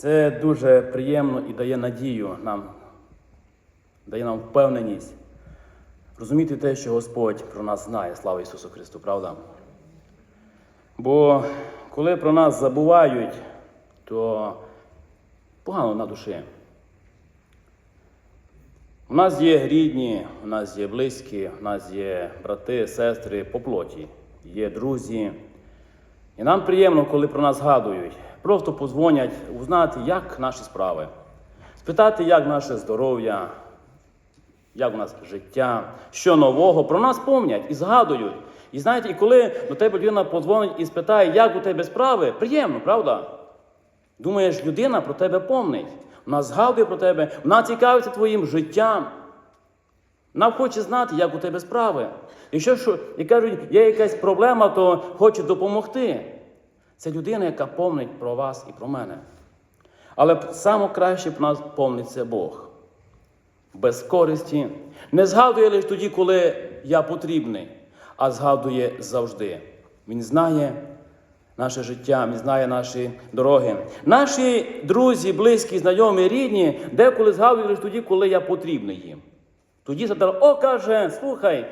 Це дуже приємно і дає надію нам, дає нам впевненість розуміти те, що Господь про нас знає. Слава Ісусу Христу, правда? Бо коли про нас забувають, то погано на душі. У нас є рідні, у нас є близькі, у нас є брати, сестри по плоті, є друзі. І нам приємно, коли про нас згадують. Просто позвонять узнати, як наші справи, спитати, як наше здоров'я, як у нас життя, що нового. Про нас помнять і згадують. І знаєте, і коли до тебе людина подзвонить і спитає, як у тебе справи, приємно, правда? Думаєш, людина про тебе помнить. Вона згадує про тебе, вона цікавиться твоїм життям. Вона хоче знати, як у тебе справи. Якщо що, і кажуть, є якась проблема, то хоче допомогти. Це людина, яка помнить про вас і про мене. Але саме краще про нас помнить це Бог. Без користі. Не згадує лише тоді, коли я потрібний, а згадує завжди. Він знає наше життя, він знає наші дороги. Наші друзі, близькі, знайомі, рідні, деколи згадують лише тоді, коли я потрібний їм. Тоді задав, о, каже, слухай,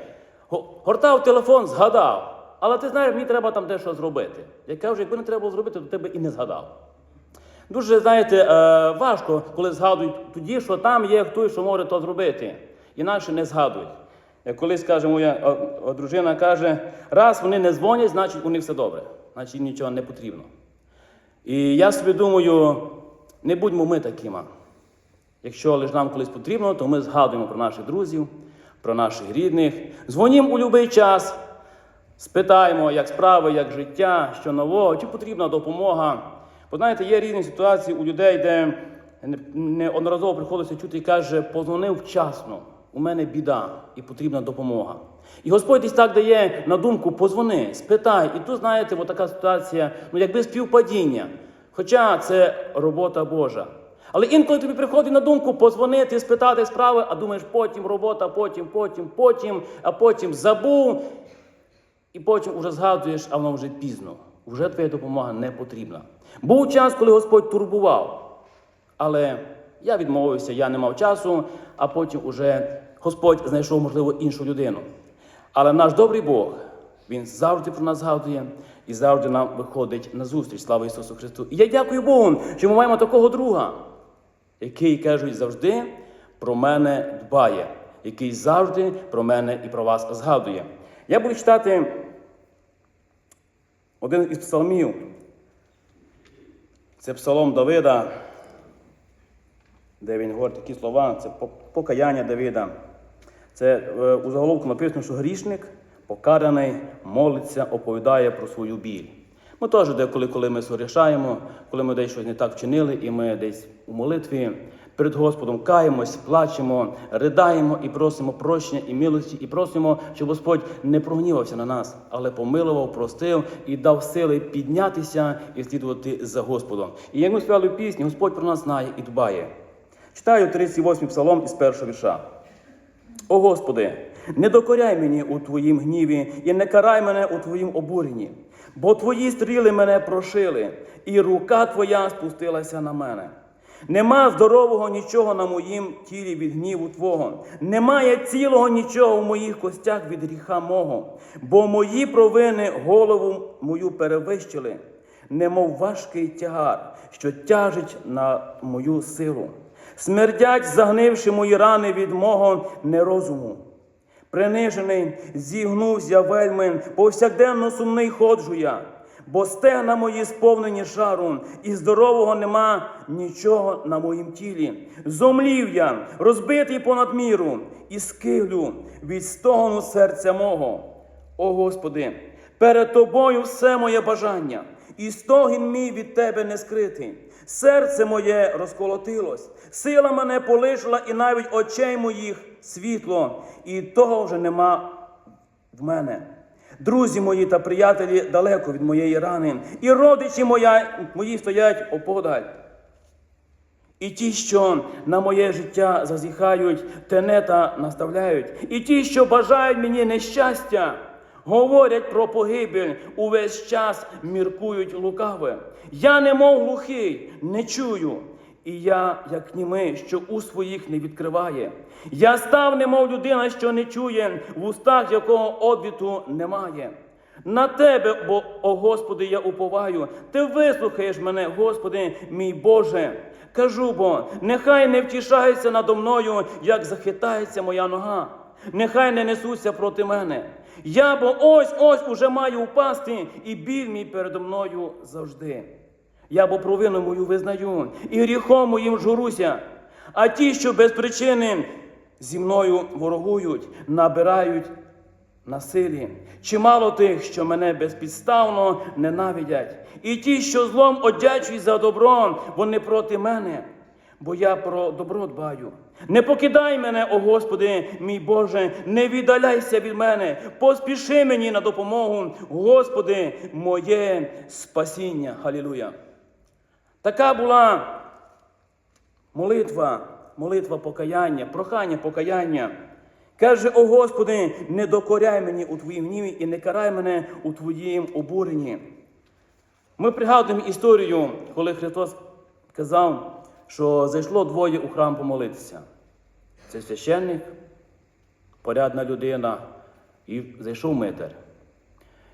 гортав телефон, згадав. Але ти знаєш, мені треба там дещо зробити. Я кажу, якби не треба було зробити, то тебе і не згадав. Дуже, знаєте, е, важко, коли згадують тоді, що там є хтось, що може то зробити. Інакше не згадують. Як колись каже, моя дружина каже, раз вони не дзвонять, значить у них все добре, значить нічого не потрібно. І я собі думаю, не будьмо ми такими. Якщо лише нам колись потрібно, то ми згадуємо про наших друзів, про наших рідних, дзвонімо у будь-який час, спитаємо, як справи, як життя, що нового, чи потрібна допомога. Бо знаєте, є різні ситуації у людей, де неодноразово приходиться чути і каже, позвонив вчасно, у мене біда і потрібна допомога. І Господь десь так дає на думку, позвони, спитай. І тут, знаєте, така ситуація, ну якби співпадіння. Хоча це робота Божа. Але інколи тобі приходить на думку позвонити, спитати справи, а думаєш, потім робота, потім, потім, потім, а потім забув. І потім уже згадуєш, а воно вже пізно. Вже твоя допомога не потрібна. Був час, коли Господь турбував. Але я відмовився, я не мав часу, а потім уже Господь знайшов, можливо, іншу людину. Але наш добрий Бог, Він завжди про нас згадує і завжди нам виходить на зустріч. Слава Ісусу Христу. І я дякую Богу, що ми маємо такого друга, який, кажуть, завжди про мене дбає, який завжди про мене і про вас згадує. Я буду читати один із псалмів. Це псалом Давида, де він говорить такі слова, це покаяння Давида. Це е, у заголовку написано, що грішник, покараний, молиться, оповідає про свою біль. Ми теж деколи, коли ми сорішаємо, коли ми десь щось не так вчинили, і ми десь у молитві перед Господом каємось, плачемо, riдаємо і просимо прощення і милості, і просимо, щоб Господь не прогнівався на нас, але помилував, простив і дав сили піднятися і слідувати за Господом. І як ми співали пісні, Господь про нас знає і дбає. Читаю 38-й псалом із першого вірша. О Господи, не докоряй мені у Твоїм гніві і не карай мене у Твоїм обуренні, бо Твої стріли мене прошили, і рука Твоя спустилася на мене. Нема здорового нічого на моїм тілі від гніву Твого, немає цілого нічого в моїх костях від гріха мого, бо мої провини голову мою перевищили, немов важкий тягар, що тяжить на мою силу. Смердять, загнивши мої рани від мого нерозуму. Принижений, зігнувся вельми, повсякденно сумний ходжу я, бо стегна мої сповнені жару, і здорового нема нічого на моїм тілі. Зомлів я, розбитий понад міру, і скиглю від стогону серця мого. О Господи, перед Тобою все моє бажання, і стогін мій від Тебе не скритий. Серце моє розколотилось, сила мене полишила, і навіть очей моїх світло, і того вже нема в мене. Друзі мої та приятелі далеко від моєї рани, і родичі моя, мої стоять оподаль. І ті, що на моє життя зазіхають, тенета наставляють, і ті, що бажають мені нещастя, говорять про погибель, увесь час міркують лукаве. Я немов глухий, не чую. І я, як німий, що у своїх не відкриває. Я став, немов людина, що не чує, в устах якого обіту немає. На тебе, бо, о Господи, я уповаю, ти вислухаєш мене, Господи, мій Боже. Кажу бо, нехай не втішається надо мною, як захитається моя нога. Нехай не несуться проти мене. Я бо ось ось уже маю впасти, і біль мій передо мною завжди. Я бо провину мою визнаю, і гріхом моїм журуся. А ті, що без причини зі мною ворогують, набирають насилі. Чимало тих, що мене безпідставно ненавидять, і ті, що злом одячують за добро, вони проти мене, бо я про добро дбаю. Не покидай мене, о Господи, мій Боже, не віддаляйся від мене, поспіши мені на допомогу, Господи, моє спасіння. Халілуя. Така була молитва, молитва покаяння, прохання покаяння. Каже, о Господи, не докоряй мені у Твоїм гніві і не карай мене у Твоїм обуренні. Ми пригадуємо історію, коли Христос казав, що зайшло двоє у храм помолитися. Це священник, порядна людина, і зайшов митар.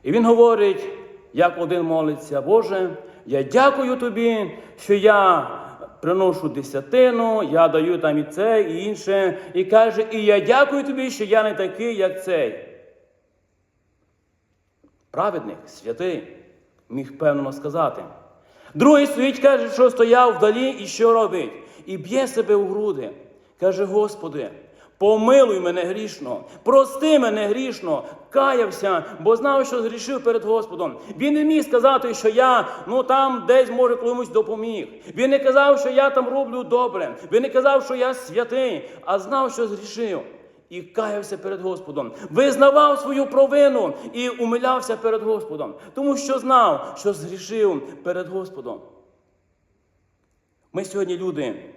І він говорить, як один молиться, Боже, я дякую тобі, що я приношу десятину, я даю там і це, і інше. І каже, і я дякую тобі, що я не такий, як цей. Праведник, святий, міг певно сказати. Другий стоїть, каже, що стояв вдалі і що робить? І б'є себе у груди. Каже, Господи, помилуй мене грішно, прости мене грішно, каявся, бо знав, що згрішив перед Господом. Він не міг сказати, що я ну там десь може комусь допоміг. Він не казав, що я там роблю добре. Він не казав, що я святий, а знав, що згрішив. І каявся перед Господом, визнавав свою провину і умилявся перед Господом, тому що знав, що згрішив перед Господом. Ми сьогодні люди,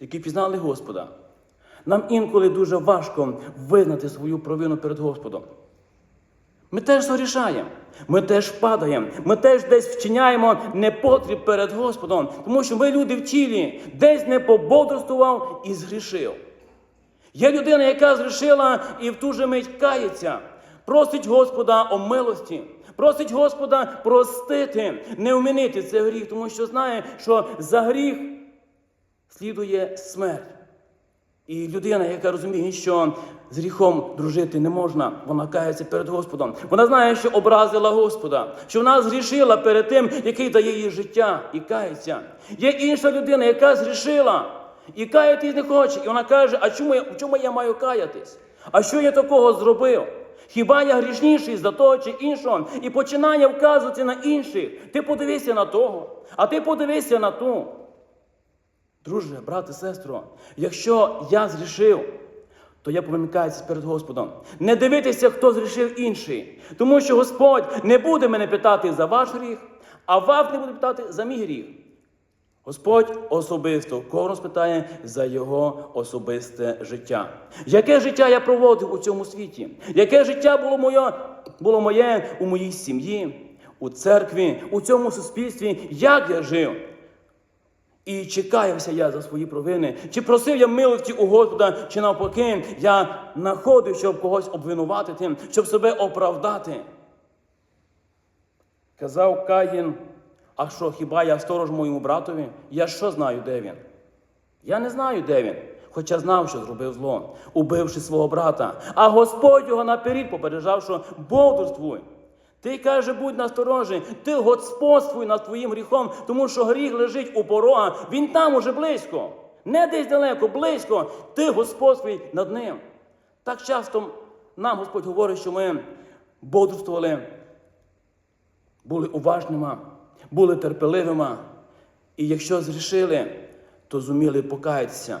які пізнали Господа. Нам інколи дуже важко визнати свою провину перед Господом. Ми теж згрішаємо, ми теж падаємо, ми теж десь вчиняємо непотріб перед Господом, тому що ми люди в тілі, десь не пободрствував і згрішив. Є людина, яка згрішила і в ту же мить кається, просить Господа о милості, просить Господа простити, не вмінити цей гріх, тому що знає, що за гріх слідує смерть. І людина, яка розуміє, що з гріхом дружити не можна, вона кається перед Господом. Вона знає, що образила Господа, що вона згрішила перед тим, який дає їй життя, і кається. Є інша людина, яка згрішила і каятись не хоче. І вона каже: А чому я, в чому я маю каятись? А що я такого зробив? Хіба я грішніший за того чи іншого? І починає вказувати на інших. Ти подивися на того, а ти подивися на ту. Друже, брате, сестро, якщо я зрішив, то я повинен каятися перед Господом. Не дивитися, хто зрішив інший. Тому що Господь не буде мене питати за ваш гріх, а вас не буде питати за мій гріх. Господь особисто кожного спитає за його особисте життя. Яке життя я проводив у цьому світі? Яке життя було моє, було моє у моїй сім'ї, у церкві, у цьому суспільстві? Як я жив? І чи каявся я за свої провини, чи просив я милості у Господа, чи навпаки, я знаходив, щоб когось обвинуватити, щоб себе оправдати. Казав Каїн, а що, хіба я сторож моєму братові? Я що знаю, де він? Я не знаю, де він, хоча знав, що зробив зло, убивши свого брата. А Господь його наперед попереджав, що бодрствуй. Ти каже, будь насторожий, ти господствуй над твоїм гріхом, тому що гріх лежить у порога, він там уже близько. Не десь далеко, близько, ти господствуй над ним. Так часто нам Господь говорить, що ми бодрствували, були уважними, були терпеливими. І якщо зрішили, то зуміли покаятися.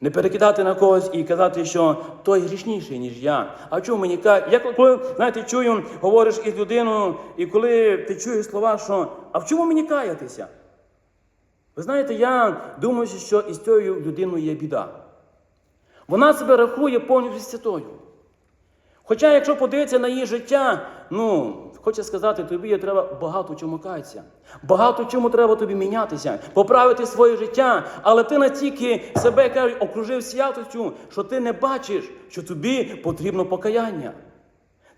Не перекидати на когось і казати, що той грішніший, ніж я. А чому мені? Я коли, знаєте, чую, говориш із людиною, і коли ти чуєш слова, що а в чому мені каятися? Ви знаєте, я думаю, що із цією людиною є біда. Вона себе рахує повністю святою. Хоча, якщо подивитися на її життя, ну, хочу сказати, тобі треба багато чому каятися. Багато чому треба тобі мінятися, поправити своє життя. Але ти настільки себе кажуть, окружив святостю, що ти не бачиш, що тобі потрібно покаяння.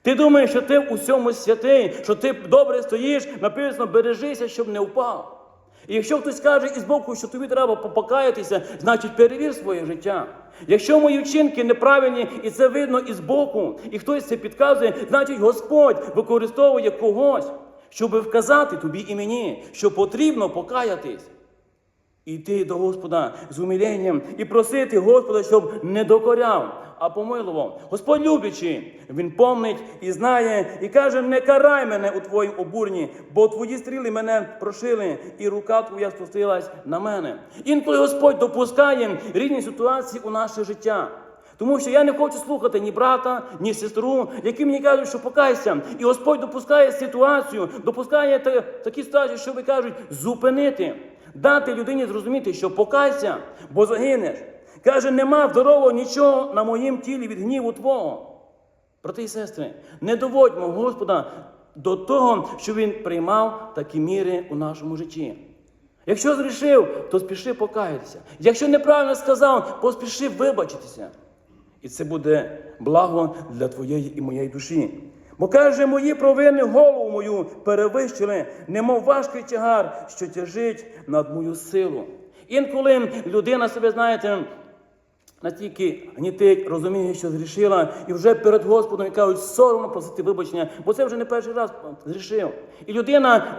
Ти думаєш, що ти в усьому святий, що ти добре стоїш, написано, бережися, щоб не впав. І якщо хтось каже із боку, що тобі треба покаятися, значить перевір своє життя. Якщо мої вчинки неправильні, і це видно із боку, і хтось це підказує, значить Господь використовує когось, щоб вказати тобі і мені, що потрібно покаятись. Іти до Господа з умиленням і просити Господа, щоб не докоряв, а помилував. Господь любячий, Він помнить і знає, і каже: не карай мене у твоїм обурні, бо твої стріли мене прошили, і рука твоя спустилась на мене. Інколи Господь допускає різні ситуації у наше життя. Тому що я не хочу слухати ні брата, ні сестру, які мені кажуть, що покайся. І Господь допускає ситуацію, допускає такі ситуації, що ви кажуть, зупинити, дати людині зрозуміти, що покайся, бо загинеш. Каже, нема здорового нічого на моїм тілі від гніву Твого. Брати і сестри, не доводьмо Господа до того, що Він приймав такі міри у нашому житті. Якщо зрішив, то спіши покаятися. Якщо неправильно сказав, поспіши вибачитися. І це буде благо для твоєї і моєї душі. Бо каже, мої провини голову мою перевищили, немов важкий тягар, що тяжить над мою силу. Інколи людина себе, знаєте, настільки гнітить, розуміє, що зрішила, і вже перед Господом і кажуть, соромно просити вибачення, бо це вже не перший раз зрішив. І людина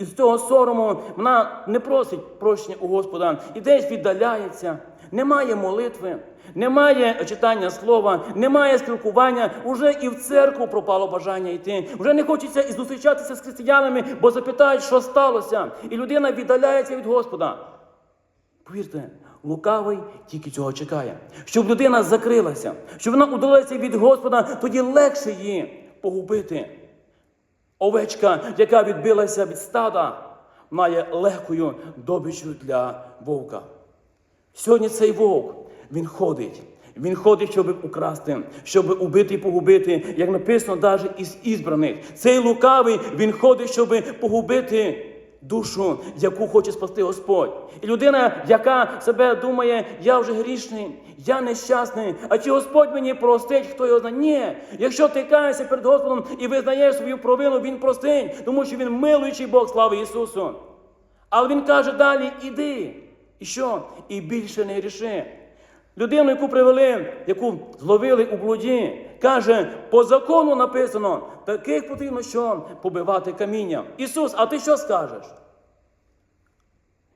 з- цього сорому вона не просить прощення у Господа і десь віддаляється, немає молитви. Немає читання слова, немає спілкування, уже і в церкву пропало бажання йти. Вже не хочеться і зустрічатися з християнами, бо запитають, що сталося. І людина віддаляється від Господа. Повірте, лукавий тільки цього чекає. Щоб людина закрилася, щоб вона удалилася від Господа, тоді легше її погубити. Овечка, яка відбилася від стада, має легкою добичу для вовка. Сьогодні цей вовк, він ходить. Він ходить, щоб украсти, щоб убити і погубити, як написано навіть із ізбраних. Цей лукавий, він ходить, щоб погубити душу, яку хоче спасти Господь. І людина, яка себе думає, я вже грішний, я нещасний, а чи Господь мені простить, хто його знає? Ні. Якщо ти каєшся перед Господом і визнаєш свою провину, Він простить, тому що Він милуючий Бог, слава Ісусу. Але Він каже далі, іди. І що? І більше не гріши. Людину, яку привели, яку зловили у блуді, каже, по закону написано, таких потрібно що побивати каміння. Ісус, а ти що скажеш?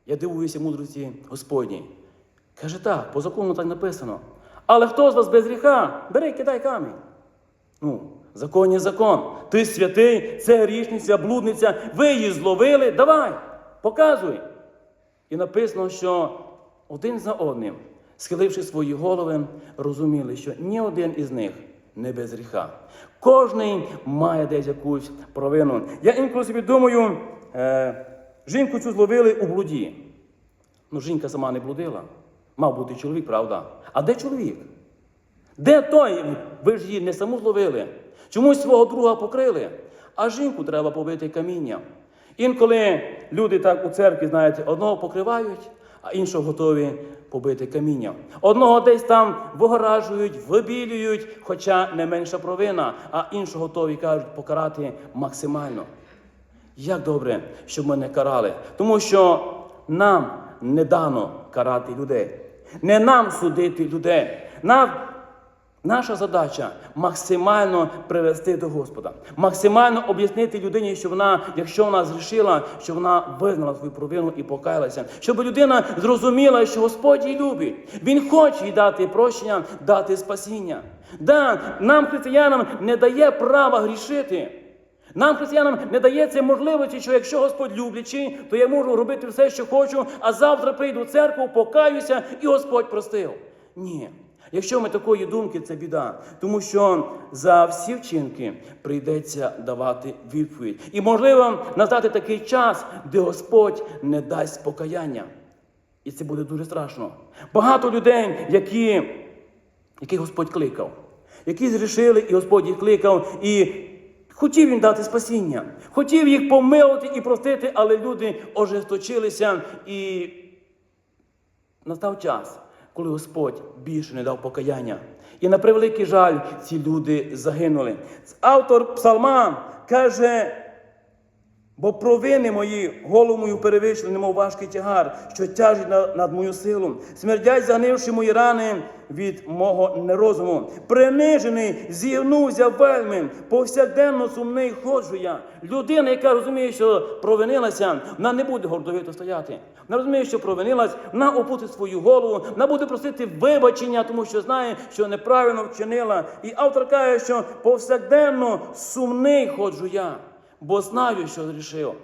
Я дивуюся мудрості Господній. Каже, так, по закону так написано. Але хто з вас без гріха? Бери, кидай камінь. Ну, закон є закон. Ти святий, це грішниця, блудниця, ви її зловили, давай, показуй. І написано, що один за одним, схиливши свої голови, розуміли, що ні один із них не без гріха. Кожний має десь якусь провину. Я інколи собі думаю, е, жінку цю зловили у блуді. Ну, жінка сама не блудила. Мав бути чоловік, правда? А де чоловік? Де той? Ви ж її не саму зловили. Чомусь свого друга покрили, а жінку треба побити камінням. Інколи люди так у церкві, знаєте, одного покривають, а іншого готові побити камінням. Одного десь там вигоражують, вибілюють, хоча не менша провина, а іншого готові кажуть покарати максимально. Як добре, щоб ми не карали, тому що нам не дано карати людей, не нам судити людей. Нам Наша задача максимально привести до Господа, максимально об'яснити людині, що вона, якщо вона зрішила, що вона визнала свою провину і покаялася, щоб людина зрозуміла, що Господь її любить. Він хоче їй дати прощення, дати спасіння. Да, нам, християнам, не дає права грішити. Нам, християнам, не дається можливості, що якщо Господь люблячий, то я можу робити все, що хочу, а завтра прийду в церкву, покаюся, і Господь простив. Ні. Якщо ми такої думки, це біда, тому що за всі вчинки прийдеться давати відповідь. І можливо настати такий час, де Господь не дасть покаяння. І це буде дуже страшно. Багато людей, які, яких Господь кликав, які зрішили, і Господь їх кликав, і хотів їм дати спасіння, хотів їх помилувати і простити, але люди ожесточилися і настав час, коли Господь більше не дав покаяння. І на превеликий жаль, ці люди загинули. Автор псалма каже. Бо провини мої голову мою перевищили, немов важкий тягар, що тяжить на- над мою силу. Смердять, загнивши мої рани від мого нерозуму. Принижений, зігнувся вельми, повсякденно сумний ходжу я. Людина, яка розуміє, що провинилася, вона не буде гордовито стояти. Вона розуміє, що провинилась, вона опустить свою голову, вона буде просити вибачення, тому що знає, що неправильно вчинила. І автор каже, що повсякденно сумний ходжу я бо знаю, що зрішив.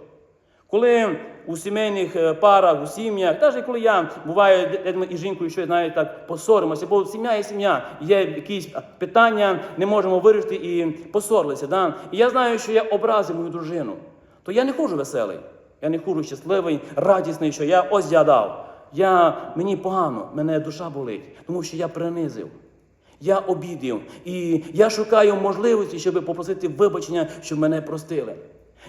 Коли у сімейних е, парах, у сім'ях, навіть коли я ми із жінкою щось навіть так посоримося, бо сім'я є сім'я, є якісь питання, не можемо вирішити і посорилися. Да? І я знаю, що я образив мою дружину, то я не ходжу веселий, я не ходжу щасливий, радісний, що я ось я дав. Я, мені погано, мене душа болить, тому що я принизив. Я обідів. І я шукаю можливості, щоб попросити вибачення, щоб мене простили.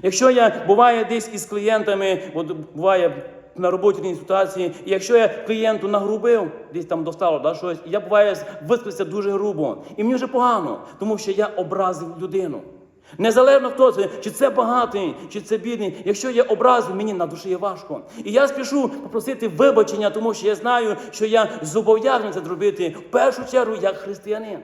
Якщо я буває десь із клієнтами, от буває на роботі ситуації, і якщо я клієнту нагрубив, десь там достало да, щось, я буває висказався дуже грубо. І мені вже погано, тому що я образив людину. Незалежно хто це, чи це багатий, чи це бідний. Якщо я образив, мені на душі є важко. І я спішу попросити вибачення, тому що я знаю, що я зобов'язаний це зробити в першу чергу як християнин.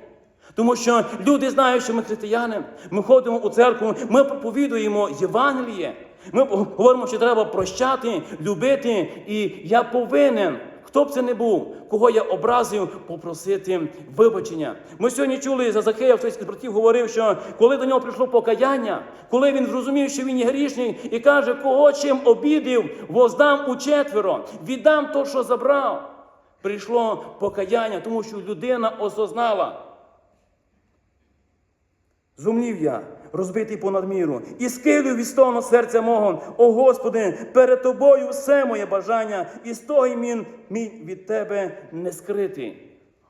Тому що люди знають, що ми християни, ми ходимо у церкву, ми проповідуємо Євангеліє. Ми говоримо, що треба прощати, любити, і я повинен. Хто б це не був, кого я образив, попросити вибачення. Ми сьогодні чули за Захея, хтось із братів говорив, що коли до нього прийшло покаяння, коли він зрозумів, що він є грішний, і каже, кого чим обідив, воздам у четверо, віддам то, що забрав. Прийшло покаяння, тому що людина осознала. Зумлів я, розбитий понад міру, і скилю від стогну серця мого. О Господи, перед тобою все моє бажання, і стогін мій, мій від тебе не скритий.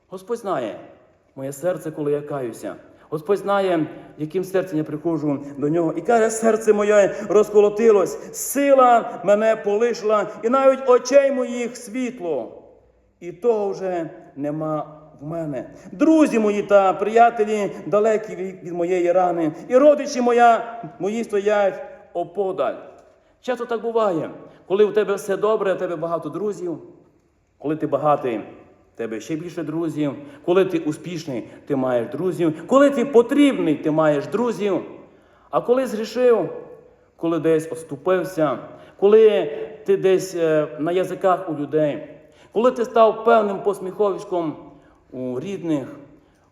Господь знає моє серце, коли я каюся. Господь знає, яким серцем я приходжу до нього. І каже, серце моє розколотилось, сила мене полишила, і навіть очей моїх світло. І того вже нема в мене. Друзі мої та приятелі далекі від моєї рани, і родичі моя, мої стоять оподаль. Часто так буває, коли у тебе все добре, у тебе багато друзів, коли ти багатий, тебе ще більше друзів, коли ти успішний, ти маєш друзів, коли ти потрібний, ти маєш друзів. А коли зрішив, коли десь оступився, коли ти десь е, на язиках у людей, коли ти став певним посміховиськом у рідних,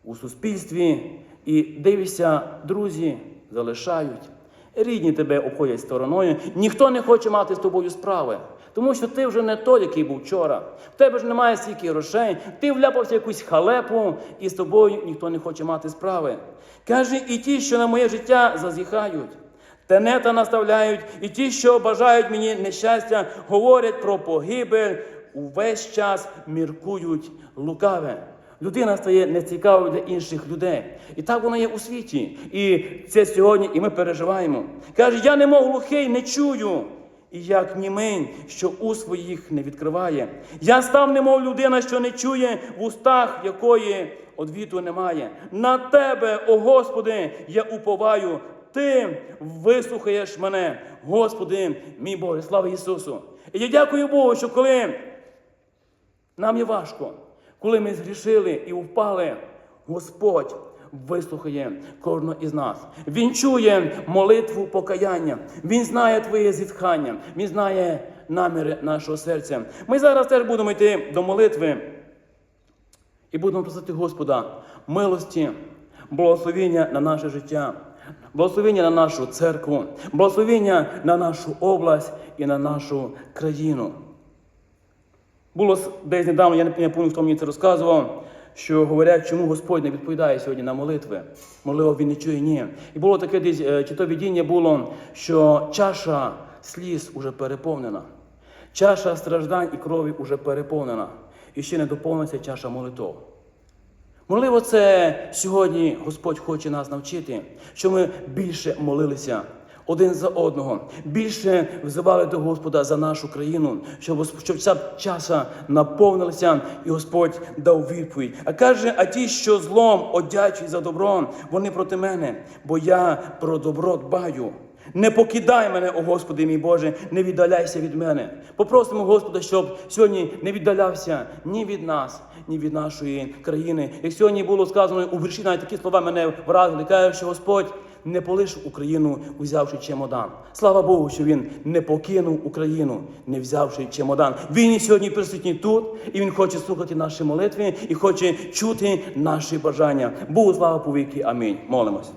у суспільстві, і дивишся, друзі залишають, рідні тебе обходять стороною, ніхто не хоче мати з тобою справи. Тому що ти вже не той, який був вчора. В тебе ж немає стільки грошей, ти вляпався в якусь халепу, і з тобою ніхто не хоче мати справи. Каже, і ті, що на моє життя зазіхають. Тенета наставляють, і ті, що бажають мені нещастя, говорять про погибель, увесь час міркують лукаве. Людина стає нецікавою для інших людей. І так воно є у світі. І це сьогодні, і ми переживаємо. Каже, я немов глухий, не чую. І як німень, що у своїх не відкриває. Я став, немов людина, що не чує, в устах якої одвіту немає. На тебе, о Господи, я уповаю. Ти вислухаєш мене, Господи, мій Боже, слава Ісусу. І я дякую Богу, що коли нам є важко, коли ми згрішили і впали, Господь вислухає кожного із нас. Він чує молитву покаяння. Він знає твоє зітхання, Він знає наміри нашого серця. Ми зараз теж будемо йти до молитви і будемо просити Господа милості, благословення на наше життя, благословення на нашу церкву, благословення на нашу область і на нашу країну. Було десь недавно, я не пам'ятаю, хто мені це розказував, що говорять, чому Господь не відповідає сьогодні на молитви. Можливо, він не чує ні. І було таке десь, е, чи то видіння було, що чаша сліз уже переповнена. Чаша страждань і крові уже переповнена. І ще не доповниться чаша молитов. Можливо, це сьогодні Господь хоче нас навчити, щоб ми більше молилися один за одного, більше взивали до Господа за нашу країну, щоб, щоб ця часа наповнилася, і Господь дав відповідь. А каже: а ті, що злом одячі за добром, вони проти мене, бо я про добро дбаю. Не покидай мене, о Господи, мій Боже, не віддаляйся від мене. Попросимо Господа, щоб сьогодні не віддалявся ні від нас, ні від нашої країни. Як сьогодні було сказано у вірші, навіть такі слова мене вразили. Каже, що Господь не полишив Україну, узявши чемодан. Слава Богу, що він не покинув Україну, не взявши чемодан. Він і сьогодні присутній тут, і він хоче слухати наші молитви і хоче чути наші бажання. Богу слава повіки. Амінь. Молимось.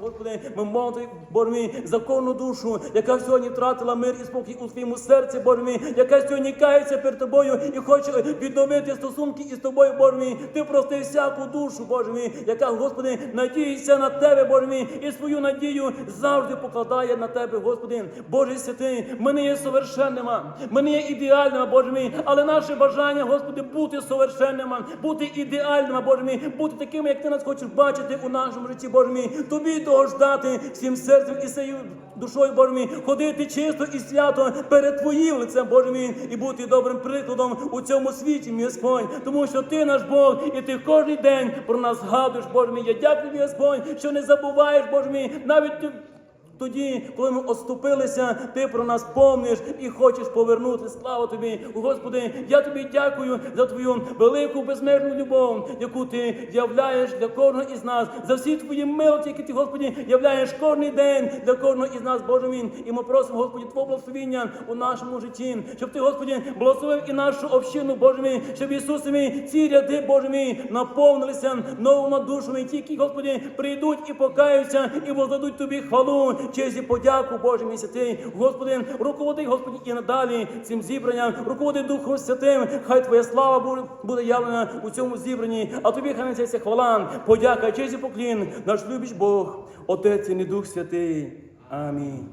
Господи, ми молимо, Боже мій, за кожну душу, яка сьогодні втратила мир і спокій у своєму серці, мій, яка сьогодні кається перед тобою і хоче відновити стосунки із тобою, мій. Ти прости всяку душу, Боже мій, яка, Господи, надіється на тебе, Боже мій, і свою надію завжди покладає на тебе, Господи. Боже святий, ми не є совершенними, ми не є ідеальними, Боже мій, але наше бажання, Господи, бути совершенними, бути ідеальними, Боже мій, бути такими, як ти нас хочеш бачити у нашому житті, Боже мій. Тобі того ждати всім серцем і своєю душою, Боже ходити чисто і свято перед Твоїм лицем, Боже мій, і бути добрим прикладом у цьому світі, мій Господь, тому що Ти наш Бог, і Ти кожен день про нас згадуєш, Боже мій. Я дякую, мій Господь, що не забуваєш, Боже мій, навіть тоді, коли ми оступилися, ти про нас помниш і хочеш повернути. Слава тобі, Господи, я тобі дякую за твою велику безмежну любов, яку ти являєш для кожного із нас, за всі твої милості, які ти, Господи, являєш кожен день для кожного із нас, Боже мій. І ми просимо, Господи, Твого благословіння у нашому житті, щоб ти, Господи, благословив і нашу общину, Боже мій, щоб Ісусе мій, ці ряди, Боже мій, наповнилися новими душами, ті, які, Господи, прийдуть і покаються, і воздадуть тобі хвалу, честь і подяку, Боже мій святий. Господи, руководи, Господи, і надалі цим зібранням, руководи Духом Святим, хай Твоя слава буде- явлена у цьому зібранні, а тобі хай несеться хвала, подяка, честь і поклін, наш любіч Бог, Отець і не Дух Святий. Амінь.